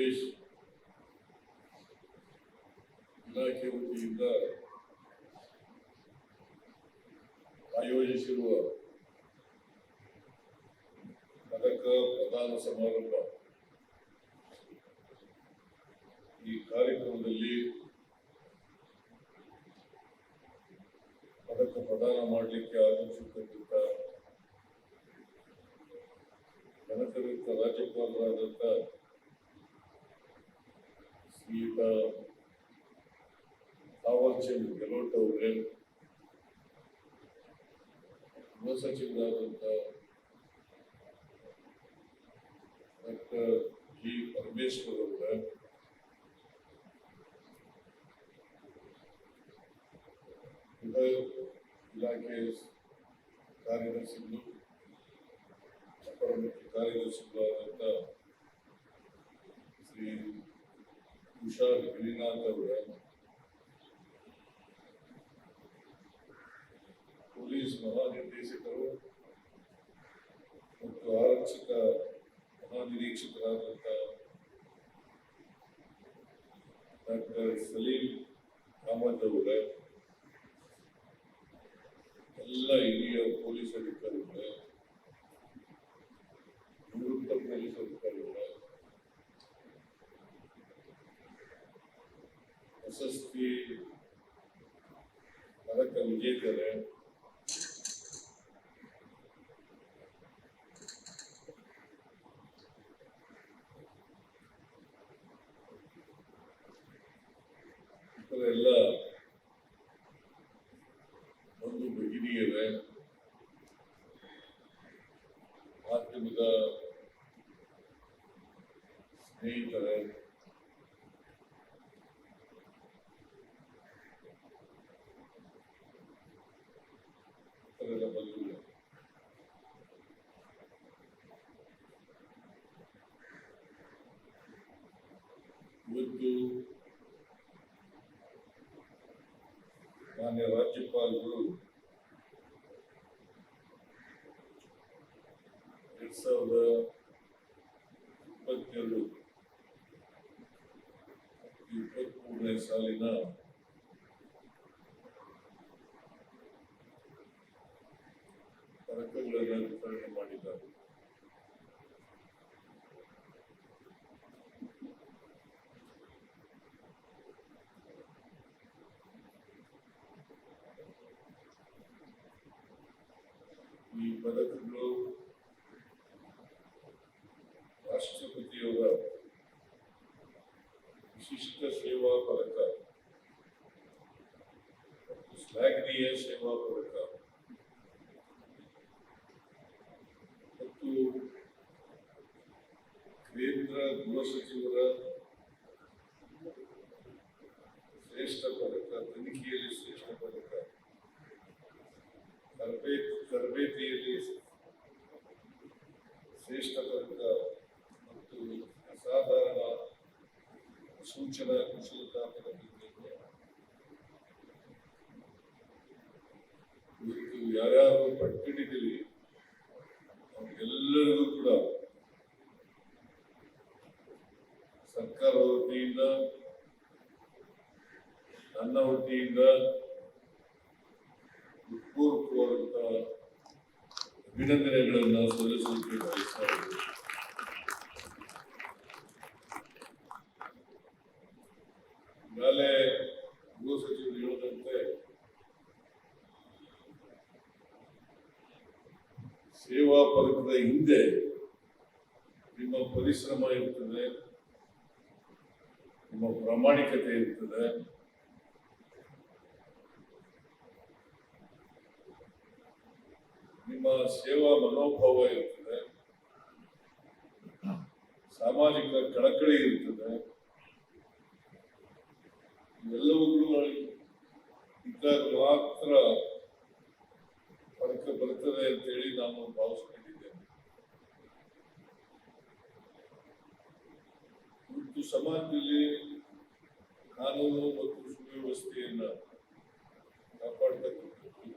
Police ಇಲಾಖೆ ವತಿಯಿಂದ ಆಯೋಜಿಸಿರುವ ಪದಕ ಪ್ರದಾನ ಸಮಾರಂಭ ಈ ಕಾರ್ಯಕ್ರಮದಲ್ಲಿ ಪದಕ ಪ್ರದಾನ ಮಾಡಲಿಕ್ಕೆ ಆಗಮಿಸಿರ್ತಕ್ಕಂಥ ಘನಕರಿತ ರಾಜ್ಯಪಾಲರಾದಂಥ ಶ್ರೀಯುತ ತಾವರ್ಚಂದ್ ಗೆಹ್ಲೋಟ್ ಅವರೇ ಗೃಹ ಸಚಿವರಾದಂಥ ಡಾಕ್ಟರ್ ಜಿ ಪರಮೇಶ್ವರ್ ಅವರ ಗೃಹ ಇಲಾಖೆ ಕಾರ್ಯದರ್ಶಿಗಳು ಅಪರ ಮುಖ್ಯ ಕಾರ್ಯದರ್ಶಿಗಳಾದಂಥ ಶ್ರೀ ಉಷಾ ಗಿರಿನಾಥ್ ಅವರ ಪೊಲೀಸ್ ಮಹಾನಿರ್ದೇಶಕರು ಮತ್ತು ಆರಕ್ಷಕ ಮಹಾನಿರೀಕ್ಷಕರಾದಂಥ ಡಾಕ್ಟರ್ ಸಲೀಂ ಅಹಮದ್ ಅವರ ಎಲ್ಲ ಹಿರಿಯ ಪೊಲೀಸ್ ಮಾಧ್ಯಮದ ಸ್ನೇಹಿತರೇ ಇತರೆಲ್ಲ ಬಂಧುಗಳೇ ಇವತ್ತು ಮಾನ್ಯ ರಾಜ್ಯಪಾಲರು ಇಪ್ಪತ್ತೆರಡು. ಇಪ್ಪತ್ಮೂರನೇ ಸಾಲಿನ ಪದಕಗಳನ್ನು ವಿತರಣೆ ಮಾಡಿದ್ದಾರೆ ಈ ಪದಕಗಳು ರಾಷ್ಟ್ರಪತಿಯವರ ವಿಶಿಷ್ಟ ಸೇವಾ ಪದಕ ಶ್ಲಾಘನೀಯ ಸೇವಾ ಪದಕ ಮತ್ತು ಕೇಂದ್ರ ಗೃಹ ಸಚಿವರ ಶ್ರೇಷ್ಠ ಪದಕ ತನಿಖೆಯಲ್ಲಿ ಶ್ರೇಷ್ಠ ಪದಕ ತರಬೇತಿ, ತರಬೇತಿಯಲ್ಲಿ ಶ್ರೇಷ್ಠ ಪದಕ ಅಸಾಧಾರಣ ಸೂಚನಾ ಯಾರ್ಯಾರು ಪಟ್ಟಿಡಿದ್ದೀರಿ ಅವ್ರಿಗೆಲ್ಲರಿಗೂ ಕೂಡ ಸರ್ಕಾರದ ವತಿಯಿಂದ ನನ್ನ ವತಿಯಿಂದ ಹೃತ್ಪೂರ್ವಕವಾದಂತಹ ಅಭಿನಂದನೆಗಳನ್ನು ಸಲ್ಲಿಸಲಿಕ್ಕೆ ಬಯಸ್ತಾ ಇದ್ದೇನೆ ಈಗಾಗಲೇ ಗೃಹ ಸಚಿವರು ಹೇಳಿದಂತೆ ಸೇವಾ ಪದಕದ ಹಿಂದೆ ನಿಮ್ಮ ಪರಿಶ್ರಮ ಇರ್ತದೆ, ನಿಮ್ಮ ಪ್ರಾಮಾಣಿಕತೆ ಇರ್ತದೆ. ನಿಮ್ಮ ಸೇವಾ ಮನೋಭಾವ ಇರ್ತದೆ. ಸಾಮಾಜಿಕ ಕಳಕಳಿ ಇರ್ತದೆ. ಇವೆಲ್ಲವುಗಳು ಇದ್ದಾಗ ಮಾತ್ರ ಅದಕ್ಕೆ ಬರ್ತದೆ ಅಂತೇಳಿ ನಾನು ಭಾವಿಸ್ಕೊಂಡಿದ್ದೇನೆ ಮತ್ತು ಸಮಾಜದಲ್ಲಿ ಕಾನೂನು ಮತ್ತು ಸುವ್ಯವಸ್ಥೆಯನ್ನ ಕಾಪಾಡ್ತಕ್ಕಂಥದ್ದು.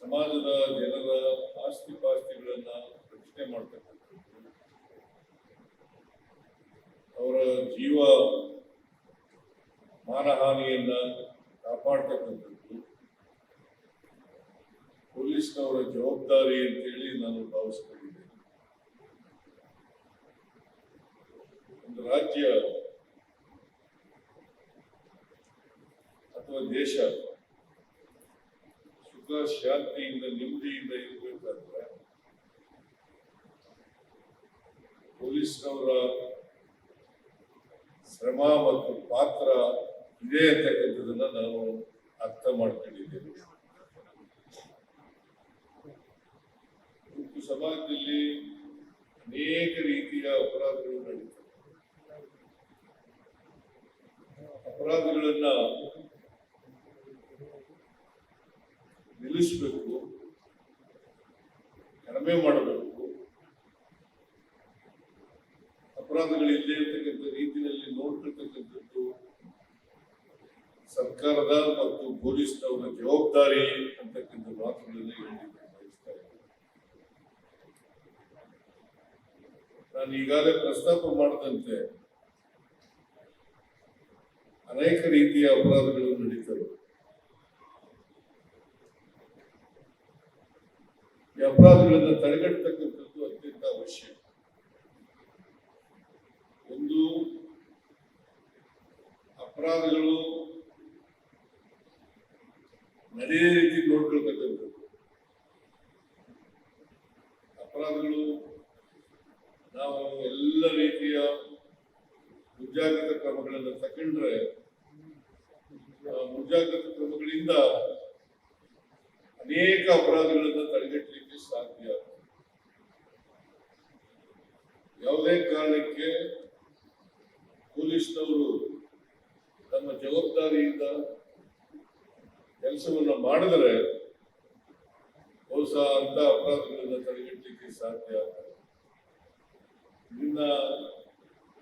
ಸಮಾಜದ ಜನರ ಆಸ್ತಿ ಪಾಸ್ತಿಗಳನ್ನ ರಕ್ಷಣೆ ಮಾಡ್ತಕ್ಕಂಥದ್ದು. ಅವರ ಜೀವ ಮಾನಹಾನಿಯನ್ನ ಕಾಪಾಡ್ತಕ್ಕಂಥದ್ದು. ಪೊಲೀಸ್ನವರ ಜವಾಬ್ದಾರಿ ಅಂತೇಳಿ ನಾನು ಭಾವಿಸ್ಕೊಂಡಿದ್ದೇನೆ. ಒಂದು ರಾಜ್ಯ ಅಥವಾ ದೇಶ ಸುಖ, ಶಾಂತಿಯಿಂದ, ನೆಮ್ಮದಿಯಿಂದ ಇರಬೇಕಾದ್ರೆ ಪೊಲೀಸ್ನವರ ಶ್ರಮ ಮತ್ತು ಪಾತ್ರ ಇದೆ ಅಂತಕ್ಕಂಥದ್ದನ್ನ ನಾವು ಅರ್ಥ ಮಾಡ್ಕೊಂಡಿದ್ದೇವೆ. ಸಮಾಜದಲ್ಲಿ ಅನೇಕ ರೀತಿಯ ಅಪರಾಧಗಳು ನಡೀತವೆ. ಅಪರಾಧಗಳನ್ನ ನಿಲ್ಲಿಸಬೇಕು, ಕಡಿಮೆ ಮಾಡಬೇಕು. ಅಪರಾಧಗಳಿಲ್ಲದೆ ಇರ್ತಕ್ಕಂಥ ರೀತಿಯಲ್ಲಿ ನೋಡ್ಕೊಳ್ತಕ್ಕಂಥದ್ದು ಸರ್ಕಾರದ ಮತ್ತು ಪೊಲೀಸ್ನವರ ಜವಾಬ್ದಾರಿ ಅಂತಕ್ಕಂಥ ಮಾತುಗಳನ್ನು ನಾನು ಈಗಾಗಲೇ ಪ್ರಸ್ತಾಪ ಮಾಡದಂತೆ ಅನೇಕ ರೀತಿಯ ಅಪರಾಧಗಳು ನಡೀತವೆ. ಈ ಅಪರಾಧಗಳನ್ನು ತಡೆಗಟ್ಟತಕ್ಕಂಥದ್ದು ಅತ್ಯಂತ ಅವಶ್ಯ. ಒಂದು ಅಪರಾಧಗಳು ನಡೆಯೋ ರೀತಿ ನೋಡ್ಕೊಳ್ತಕ್ಕಂಥದ್ದು. ಅಪರಾಧಗಳು, ನಾವು ಎಲ್ಲ ರೀತಿಯ ಮುಂಜಾಗ್ರತಾ ಕ್ರಮಗಳನ್ನು ತಗೊಂಡ್ರೆ, ಆ ಮುಂಜಾಗ್ರತಾ ಕ್ರಮಗಳಿಂದ ಅನೇಕ ಅಪರಾಧಗಳನ್ನು ತಡೆಗಟ್ಟಲಿಕ್ಕೆ ಸಾಧ್ಯ. ಯಾವುದೇ ಕಾರಣಕ್ಕೆ ಪೊಲೀಸ್ನವರು ತಮ್ಮ ಜವಾಬ್ದಾರಿಯಿಂದ ಕೆಲಸವನ್ನ ಮಾಡಿದರೆ ಬಹುಶಃ ಅಂತ ಅಪರಾಧಗಳನ್ನ ತಡೆಗಟ್ಟಲಿಕ್ಕೆ ಸಾಧ್ಯ ಇದನ್ನ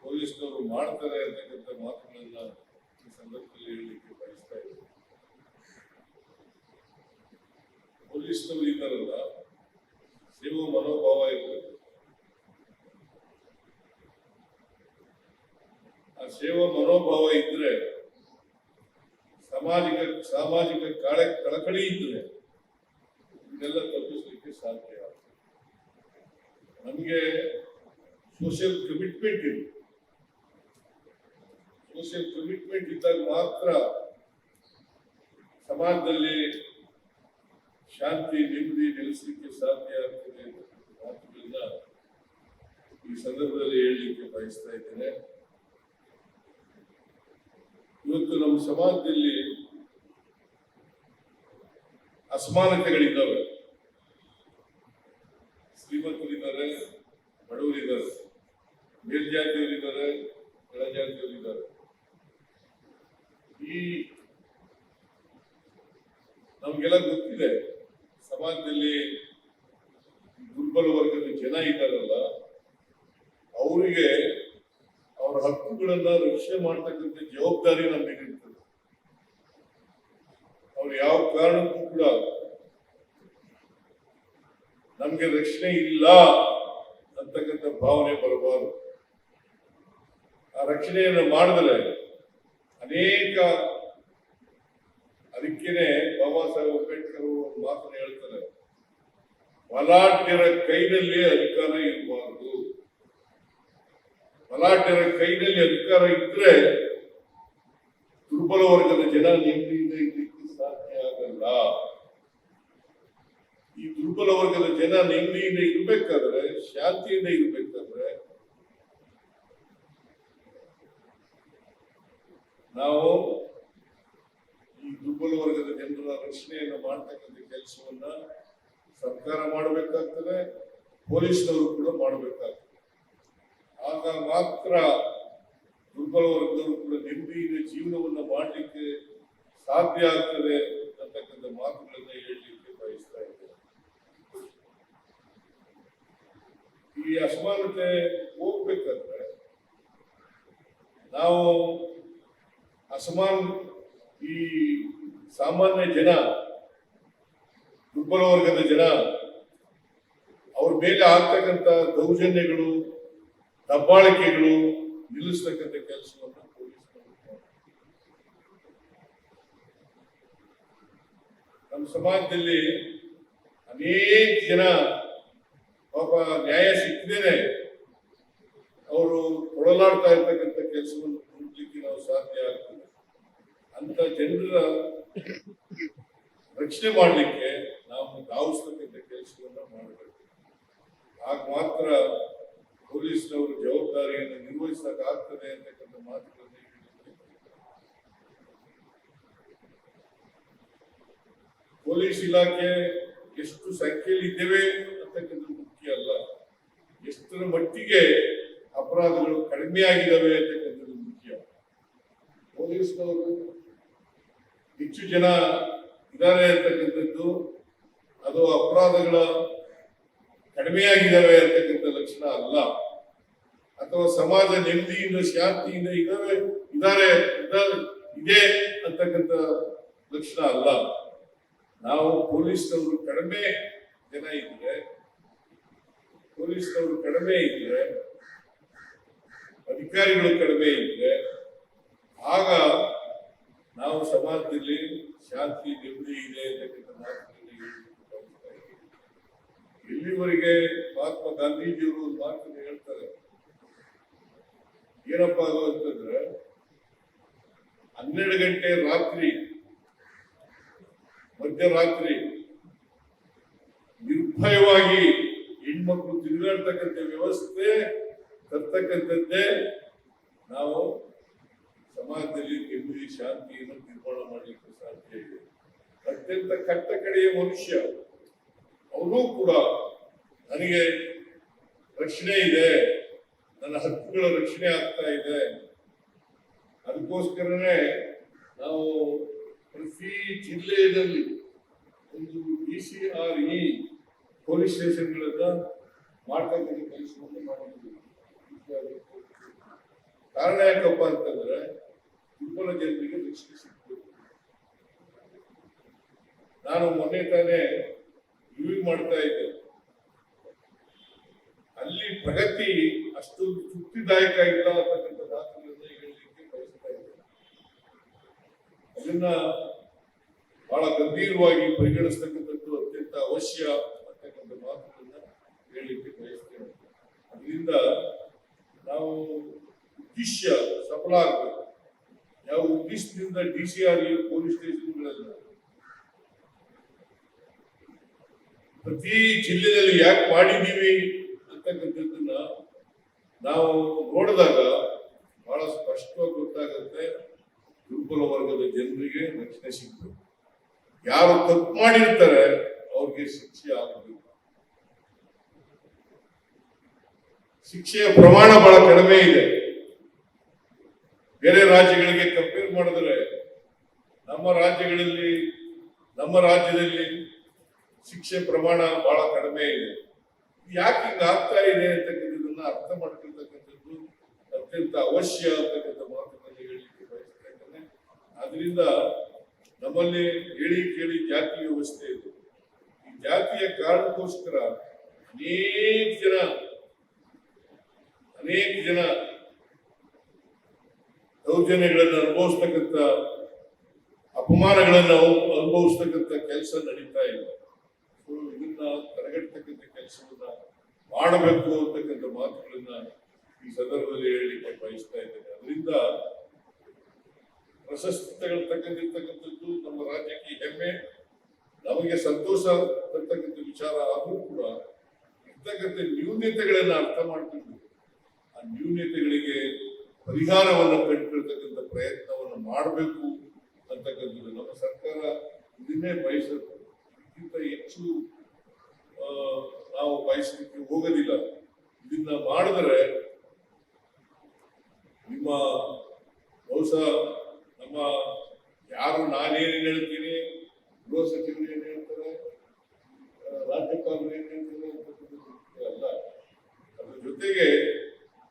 ಪೊಲೀಸ್ನವರು ಮಾಡ್ತಾರೆ ಅಂತಕ್ಕಂಥ ಮಾತುಗಳನ್ನ ಈ ಸಂದರ್ಭದಲ್ಲಿ ಹೇಳಲಿಕ್ಕೆ ಬಯಸ್ತಾ ಇದ್ದಾರೆ ಪೊಲೀಸ್ನವರು ಇದ್ದಾರಲ್ಲ, ಸೇವಾ ಮನೋಭಾವ ಇರಬೇಕು. ಆ ಸೇವಾ ಮನೋಭಾವ ಇದ್ರೆ ಸಾಮಾಜಿಕ ಸಾಮಾಜಿಕ ಕಾಳ, ಕಳಕಳಿ ಇದ್ದರೆ ಇದೆಲ್ಲ ತಪ್ಪಿಸಲಿಕ್ಕೆ ಸಾಧ್ಯ ನಮಗೆ ಸೋಷಿಯಲ್ ಕಮಿಟ್ಮೆಂಟ್ ಇದೆ. ಸೋಷಿಯಲ್ ಕಮಿಟ್ಮೆಂಟ್ ಇದ್ದಾಗ ಮಾತ್ರ ಸಮಾಜದಲ್ಲಿ ಶಾಂತಿ, ನೆಮ್ಮದಿ ನೆಲೆಸಲಿಕ್ಕೆ ಸಾಧ್ಯ ಆಗ್ತದೆ ಮಾತುಗಳನ್ನ ಈ ಸಂದರ್ಭದಲ್ಲಿ ಹೇಳಲಿಕ್ಕೆ ಬಯಸ್ತಾ ಇದ್ದೇನೆ. ಇವತ್ತು ನಮ್ಮ ಸಮಾಜದಲ್ಲಿ ಅಸಮಾನತೆಗಳಿದ್ದಾವೆ. ಶ್ರೀಮಂತರಿದ್ದಾರೆ, ಬಡವರಿದ್ದಾರೆ, ಮೇಲ್ಜಾತಿಯವರಿದ್ದಾರೆ, ಕೆಳಜಾತಿಯವರಿದ್ದಾರೆ. ಈ ನಮ್ಗೆಲ್ಲ ಗೊತ್ತಿದೆ, ಸಮಾಜದಲ್ಲಿ ದುರ್ಬಲ ವರ್ಗದ ಜನ ಇದ್ದಾರಲ್ಲ, ಅವರಿಗೆ ಅವರ ಹಕ್ಕುಗಳನ್ನ ರಕ್ಷಣೆ ಮಾಡ್ತಕ್ಕಂಥ ಜವಾಬ್ದಾರಿ ನಮಗೆ ಇರ್ತದೆ. ಅವ್ರು ಯಾವ ಕಾರಣಕ್ಕೂ ಕೂಡ ನಮ್ಗೆ ರಕ್ಷಣೆ ಇಲ್ಲ ಅಂತಕ್ಕಂಥ ಭಾವನೆ ಬರಬಾರದು. ಆ ರಕ್ಷಣೆಯನ್ನು ಮಾಡಿದ್ರೆ ಅನೇಕ ಅದಕ್ಕೇನೆ ಬಾಬಾ ಸಾಹೇಬ್ ಅಂಬೇಡ್ಕರ್ ಅವರು ಮಾತನ್ನು ಹೇಳ್ತಾರೆ ಬಲಾಢ್ಯರ ಕೈನಲ್ಲಿ ಅಧಿಕಾರ ಇರಬಾರದು. ಬಲಾಢ್ಯರ ಕೈನಲ್ಲಿ ಅಧಿಕಾರ ಇದ್ರೆ ದುರ್ಬಲ ವರ್ಗದ ಜನ ನೆಮ್ಮದಿಯಿಂದ ಇರಲಿಕ್ಕೆ ಸಾಧ್ಯ ಆಗಲ್ಲ. ಈ ದುರ್ಬಲ ವರ್ಗದ ಜನ ನೆಮ್ಮದಿಯಿಂದ ಇರಬೇಕಾದ್ರೆ, ಶಾಂತಿಯಿಂದ ಇರಬೇಕಾದ್ರೆ, ನಾವು ಈ ದುರ್ಬಲ ವರ್ಗದ ಜನರ ರಕ್ಷಣೆಯನ್ನು ಮಾಡ್ತಕ್ಕಂಥ ಕೆಲಸವನ್ನ ಸರ್ಕಾರ ಮಾಡಬೇಕಾಗ್ತದೆ, ಪೊಲೀಸ್ನವರು ಕೂಡ ಮಾಡಬೇಕಾಗ್ತದೆ. ಮಾತ್ರ ದುರ್ಬಲ ಕೂಡ ನೆಮ್ಮದಿಯಿಂದ ಜೀವನವನ್ನ ಮಾಡಲಿಕ್ಕೆ ಸಾಧ್ಯ ಆಗ್ತದೆ ಅಂತಕ್ಕಂಥ ಮಾತುಗಳನ್ನ ಹೇಳಲಿಕ್ಕೆ ಬಯಸ್ತಾ ಇದ್ದೇನೆ. ಈ ಅಸಮಾನತೆ ಹೋಗ್ಬೇಕಂದ್ರೆ ನಾವು ಅಸಮಾನ ಈ ಸಾಮಾನ್ಯ ಜನ, ದುರ್ಬಲ ವರ್ಗದ ಜನ, ಅವ್ರ ಮೇಲೆ ಆಗ್ತಕ್ಕಂಥ ದೌರ್ಜನ್ಯಗಳು ದಬ್ಬಾಳಿಕೆಗಳು ನಿಲ್ಲಿಸ್ತಕ್ಕಂಥ ಕೆಲಸವನ್ನು ಪೊಲೀಸ್. ನಮ್ಮ ಸಮಾಜದಲ್ಲಿ ಅನೇಕ ಜನ ಪಾಪ ನ್ಯಾಯ ಸಿಕ್ಕದೇನೆ ಅವರು ಕೊಡಲಾಡ್ತಾ ಇರ್ತಕ್ಕಂಥ ಕೆಲಸವನ್ನು ಕೊಡ್ಲಿಕ್ಕೆ ನಾವು ಸಾಧ್ಯ ಆಗ್ತದೆ ಅಂತ ಜನರ ರಕ್ಷಣೆ ಮಾಡಲಿಕ್ಕೆ ನಾವು ಧಾವಿಸ್ತಕ್ಕಂಥ ಕೆಲಸವನ್ನು ಮಾಡಬೇಕು ಆಗ ಮಾತ್ರ ಪೊಲೀಸ್ನವರು ಜವಾಬ್ದಾರಿಯನ್ನು ನಿರ್ವಹಿಸಕ್ಕಾಗ್ತದೆ ಅಂತಕ್ಕಂಥ ಮಾತುಗಳನ್ನು. ಪೊಲೀಸ್ ಇಲಾಖೆ ಎಷ್ಟು ಸಂಖ್ಯೆಯಲ್ಲಿ ಇದ್ದೇವೆ ಅಂತಕ್ಕಂಥದ್ದು ಮುಖ್ಯ ಅಲ್ಲ. ಎಷ್ಟರ ಮಟ್ಟಿಗೆ ಅಪರಾಧಗಳು ಕಡಿಮೆ ಆಗಿದ್ದಾವೆ ಅಂತಕ್ಕಂಥದ್ದು ಮುಖ್ಯ. ಪೊಲೀಸ್ನವರು ಹೆಚ್ಚು ಜನ ಇದ್ದಾರೆ ಅಂತಕ್ಕಂಥದ್ದು, ಅದು ಅಪರಾಧಗಳ ಕಡಿಮೆಯಾಗಿದ್ದಾವೆ ಅಂತಕ್ಕಂಥ ಲಕ್ಷಣ ಅಲ್ಲ. ಅಥವಾ ಸಮಾಜ ನೆಮ್ಮದಿಯಿಂದ, ಶಾಂತಿಯಿಂದ ಇದಾವೆ ಇದ್ದಾರೆ ಇದೆ ಅಂತಕ್ಕಂಥ ಲಕ್ಷಣ ಅಲ್ಲ. ನಾವು ಪೊಲೀಸ್ನವರು ಕಡಿಮೆ ಜನ ಇದ್ರೆ, ಪೊಲೀಸ್ನವರು ಕಡಿಮೆ ಇದ್ರೆ, ಅಧಿಕಾರಿಗಳು ಕಡಿಮೆ ಇದ್ರೆ, ಆಗ ನಾವು ಸಮಾಜದಲ್ಲಿ ಶಾಂತಿ, ನೆಮ್ಮದಿ ಇದೆ ಅಂತಕ್ಕಂಥ ಮಾತುಗಳಲ್ಲಿ ಇಲ್ಲಿವರೆಗೆ ಮಹಾತ್ಮ ಗಾಂಧೀಜಿಯವರು ಮಾತನ್ನು ಹೇಳ್ತಾರೆ ಏನಪ್ಪಾ ಅಂತಂದ್ರೆ ಹನ್ನೆರಡು ಗಂಟೆ ರಾತ್ರಿ, ಮಧ್ಯರಾತ್ರಿ ನಿರ್ಭಯವಾಗಿ ಹೆಣ್ಮಕ್ಳು ತಿರುಗಾಡ್ತಕ್ಕಂಥ ವ್ಯವಸ್ಥೆ ತರ್ತಕ್ಕಂಥದ್ದೇ ನಾವು ಸಮಾಜದಲ್ಲಿ ನೆಮ್ಮದಿ ಶಾಂತಿಯನ್ನು ನಿರ್ಮಾಣ ಮಾಡಲಿಕ್ಕೆ ಸಾಧ್ಯ ಇದೆ. ಅತ್ಯಂತ ಕಟ್ಟ ಕಡೆಯ ಮನುಷ್ಯ, ಅವನು ಕೂಡ ನನಗೆ ರಕ್ಷಣೆ ಇದೆ. ನನ್ನ ಹಕ್ಕುಗಳ ರಕ್ಷಣೆ ಆಗ್ತಾ ಇದೆ. ಅದಕ್ಕೋಸ್ಕರನೇ ನಾವು ಪ್ರತಿ ಜಿಲ್ಲೆಯಲ್ಲಿ ಒಂದು D C R E police ಸ್ಟೇಷನ್ಗಳನ್ನ ಮಾಡ್ತಕ್ಕಂಥ ಕೆಲಸವನ್ನು ಮಾಡಿದ್ದೀವಿ. ಕಾರಣ ಯಾಕಪ್ಪ ಅಂತಂದ್ರೆ ದುರ್ಬಲ ಜನರಿಗೆ ರಕ್ಷಣೆ ಸಿಗ್ತದೆ ನಾನು ಮೊನ್ನೆ ತಾನೇ ರಿವ್ಯೂ ಮಾಡ್ತಾ ಇದ್ದೆ. ಪ್ರಗತಿ ಅಷ್ಟು ತೃಪ್ತಿದಾಯಕ ಇಲ್ಲ ಅಂತಕ್ಕಂಥ ಮಾತುಗಳನ್ನು ಹೇಳಲಿಕ್ಕೆ ಬಯಸ್ತಾ ಇದ್ದೇನೆ. ಅದನ್ನ ಬಹಳ ಗಂಭೀರವಾಗಿ ಪರಿಗಣಿಸ್ತಕ್ಕಂಥದ್ದು ಅತ್ಯಂತ ಅವಶ್ಯ ಅಂತಕ್ಕಂಥ ಮಾತುಗಳನ್ನ ಹೇಳಲಿಕ್ಕೆ ಬಯಸ್ತೇನೆ ಅದರಿಂದ ನಾವು ಉದ್ದೇಶ ಸಫಲ ಆಗಬೇಕು. ಯಾವ ಉದ್ದೇಶದಿಂದ ಡಿ ಸಿ ಆರ್ ಪೊಲೀಸ್ ಸ್ಟೇಷನ್ಗಳೆಲ್ಲ ಪ್ರತಿ ಜಿಲ್ಲೆಯಲ್ಲಿ ಯಾಕೆ ಮಾಡಿದ್ದೀವಿ ನಾವು ನೋಡಿದಾಗ ಬಹಳ ಸ್ಪಷ್ಟವಾಗಿ ಗೊತ್ತಾಗುತ್ತೆ ದುರ್ಬಲ ವರ್ಗದ ಜನರಿಗೆ ರಕ್ಷಣೆ ಸಿಗ್ತದೆ ಯಾರು ತಪ್ಪು ಮಾಡಿರ್ತಾರೆ ಅವ್ರಿಗೆ ಶಿಕ್ಷೆ ಆಗಬೇಕು ಶಿಕ್ಷೆಯ ಪ್ರಮಾಣ ಬಹಳ ಕಡಿಮೆ ಇದೆ. ಬೇರೆ ರಾಜ್ಯಗಳಿಗೆ ಕಂಪೇರ್ ಮಾಡಿದ್ರೆ ನಮ್ಮ ರಾಜ್ಯಗಳಲ್ಲಿ, ನಮ್ಮ ರಾಜ್ಯದಲ್ಲಿ ಶಿಕ್ಷೆ ಪ್ರಮಾಣ ಬಹಳ ಕಡಿಮೆ ಇದೆ. ಯಾಕೆ ಹಿಂಗ ಆಗ್ತಾ ಇದೆ ಅರ್ಥ ಮಾಡ್ಕೊಳ್ತಕ್ಕಂಥದ್ದು ಅತ್ಯಂತ ಅವಶ್ಯ ಅಂತಕ್ಕಂಥ ಮಾತುಗಳನ್ನು ಹೇಳಲಿಕ್ಕೆ ಬಯಸ್ತಾ ಇದ್ದೇನೆ. ಆದ್ರಿಂದ ನಮ್ಮಲ್ಲಿ ಹೇಳಿ ಕೇಳಿ ಜಾತಿ ವ್ಯವಸ್ಥೆ ಇದೆ. ಈ ಜಾತಿಯ ಕಾರಣಕ್ಕೋಸ್ಕರ ಅನೇಕ ಜನ ಅನೇಕ ಜನ ದೌರ್ಜನ್ಯಗಳನ್ನು ಅನುಭವಿಸ್ತಕ್ಕಂಥ, ಅಪಮಾನಗಳನ್ನು ಅನುಭವಿಸ್ತಕ್ಕಂಥ ಕೆಲಸ ನಡೀತಾ ಇದೆ. ಇದನ್ನ ತಡೆಗಟ್ಟತಕ್ಕಂಥ ಕೆಲಸವನ್ನ ಮಾಡಬೇಕು ಮಾತುಗಳನ್ನ ಈ ಸಂದರ್ಭದಲ್ಲಿ ಹೇಳಲಿಕ್ಕೆ ಬಯಸ್ತಾ ಇದ್ದೇನೆ. ಅದರಿಂದ ಪ್ರಶಸ್ತಿ ತಗೊಂಡಿರ್ತಕ್ಕಂಥದ್ದು ನಮ್ಮ ರಾಜ್ಯಕ್ಕೆ ಹೆಮ್ಮೆ, ನಮಗೆ ಸಂತೋಷ ತರ್ತಕ್ಕಂಥ ವಿಚಾರ ಆದರೂ ಕೂಡ ಇರ್ತಕ್ಕಂಥ ನ್ಯೂನ್ಯತೆಗಳನ್ನ ಅರ್ಥ ಮಾಡ್ಕೊಂಡು ಆ ನ್ಯೂನ್ಯತೆಗಳಿಗೆ ಪರಿಹಾರವನ್ನು ಕಂಡುಕೊಳ್ತಕ್ಕಂಥ ಪ್ರಯತ್ನವನ್ನು ಮಾಡಬೇಕು ಅಂತಕ್ಕಂಥದ್ದು ನಮ್ಮ ಸರ್ಕಾರ ಇದನ್ನೇ ಬಯಸುತ್ತೆ ಇದಕ್ಕಿಂತ ಹೆಚ್ಚು ನಾವು ಬಯಸಲಿಕ್ಕೆ ಹೋಗೋದಿಲ್ಲ. ಇದನ್ನ ಮಾಡಿದ್ರೆ ನಿಮ್ಮ ಬಹುಶಃ ನಮ್ಮ ಯಾರು ನಾನೇನೇನು ಹೇಳ್ತೀನಿ ಗೃಹ ಸಚಿವರು ಏನ್ ಹೇಳ್ತಾರೆ ಆ, ರಾಜ್ಯಪಾಲರು ಏನ್ ಹೇಳ್ತಾರೆ ಅಂತಕ್ಕಂಥದ್ದು ಮುಖ್ಯ ಅಲ್ಲ ಅದ್ರ ಜೊತೆಗೆ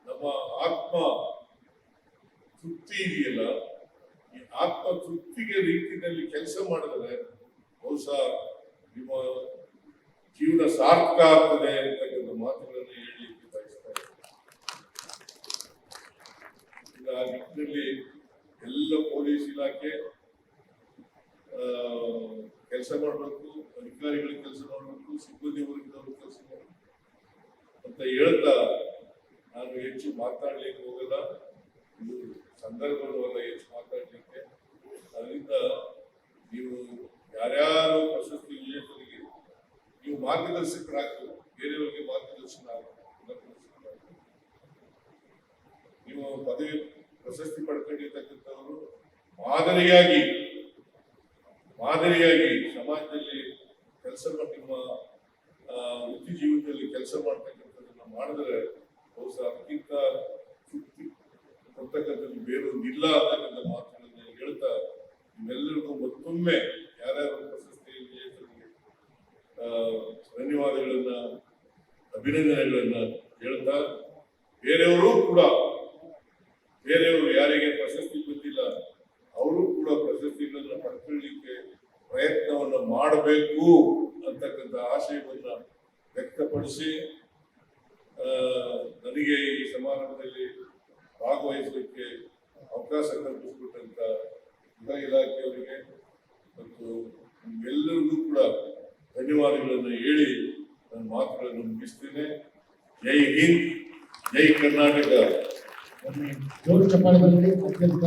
ನಮ್ಮ ಆತ್ಮ ತೃಪ್ತಿ ಇದೆಯಲ್ಲ ಈ ಆತ್ಮ ತೃಪ್ತಿಗೆ ರೀತಿಯಲ್ಲಿ ಕೆಲಸ ಮಾಡಿದ್ರೆ ಬಹುಶಃ ನಿಮ್ಮ ಜೀವನ ಸಾರ್ಥಕ ಆಗ್ತದೆ ಅಂತಕ್ಕಂಥ ಮಾತುಗಳನ್ನು ಹೇಳಲಿಕ್ಕೆ ಬಯಸ್ತಾ ಇದ್ದೀನಿ. ಆ ನಿಟ್ಟಿನಲ್ಲಿ ಎಲ್ಲ ಪೊಲೀಸ್ ಇಲಾಖೆ ಕೆಲಸ ಮಾಡಬೇಕು, ಅಧಿಕಾರಿಗಳಿಗೆ ಕೆಲಸ ಮಾಡಬೇಕು, ಸಿಬ್ಬಂದಿ ವರ್ಗದವರು ಕೆಲಸ ಮಾಡಬೇಕು. ಅಂತ ಹೇಳ್ತಾ ನಾನು ಹೆಚ್ಚು ಮಾತಾಡ್ಲಿಕ್ಕೆ ಹೋಗಲ್ಲ. ಇದು ಸಂದರ್ಭವಲ್ಲ ಹೆಚ್ಚು ಮಾತಾಡ್ಲಿಕ್ಕೆ. ಅದರಿಂದ ನೀವು ಯಾರ್ಯಾರು ಪ್ರಶಸ್ತಿ ವಿಜೇತರಿಗೆ ನೀವು ಮಾರ್ಗದರ್ಶಕರಾಗ್ತದೆ ಬೇರೆಯವರಿಗೆ ಮಾರ್ಗದರ್ಶನ ನೀವು ಪದವಿ ಪ್ರಶಸ್ತಿ ಪಡ್ಕೊಂಡಿರ್ತಕ್ಕಂಥವರು ಮಾದರಿಯಾಗಿ ಮಾದರಿಯಾಗಿ ಸಮಾಜದಲ್ಲಿ ಕೆಲಸ ನಿಮ್ಮ ವೃತ್ತಿ ಜೀವನದಲ್ಲಿ ಕೆಲಸ ಮಾಡ್ತಕ್ಕಂಥದ್ದನ್ನ ಮಾಡಿದ್ರೆ ಬಹುಶಃ ಅತ್ಯಂತ ಕೊಡ್ತಕ್ಕಂಥದ್ದು ಬೇರೊಂದಿಲ್ಲ ಅಂತಕ್ಕಂಥ ಮಾತುಗಳನ್ನ ಹೇಳ್ತಾ ನಿಮ್ಮೆಲ್ಲರಿಗೂ ಮತ್ತೊಮ್ಮೆ ಯಾರ್ಯಾರು ಪ್ರಶಸ್ತಿ ಧನ್ಯವಾದಗಳನ್ನ, ಅಭಿನಂದನೆಗಳನ್ನ ಹೇಳ್ತಾ ಬೇರೆಯವರು ಕೂಡ ಬೇರೆಯವರು ಯಾರಿಗೆ ಪ್ರಶಸ್ತಿ ಗೊತ್ತಿಲ್ಲ ಅವರು ಕೂಡ ಪ್ರಶಸ್ತಿಗಳನ್ನ ಪಡ್ಕೊಳ್ಳಿಕ್ಕೆ ಪ್ರಯತ್ನವನ್ನು ಮಾಡಬೇಕು ಅಂತಕ್ಕಂಥ ಆಶಯವನ್ನ ವ್ಯಕ್ತಪಡಿಸಿ ನನಗೆ ಈ ಸಮಾರಂಭದಲ್ಲಿ ಭಾಗವಹಿಸಲಿಕ್ಕೆ ಅವಕಾಶ ಕಲ್ಪಿಸಿಕೊಟ್ಟಂತ ಗೃಹ ಇಲಾಖೆಯವರಿಗೆ ಮತ್ತು ಎಲ್ಲರಿಗೂ ಕೂಡ ಧನ್ಯವಾದಗಳನ್ನು ಹೇಳಿ ನನ್ನ ಮಾತುಗಳನ್ನು ಮುಗಿಸ್ತೇನೆ. ಜೈ ಹಿಂದ್, ಜೈ ಕರ್ನಾಟಕ. గోరు చెప్పాలి అత్యంత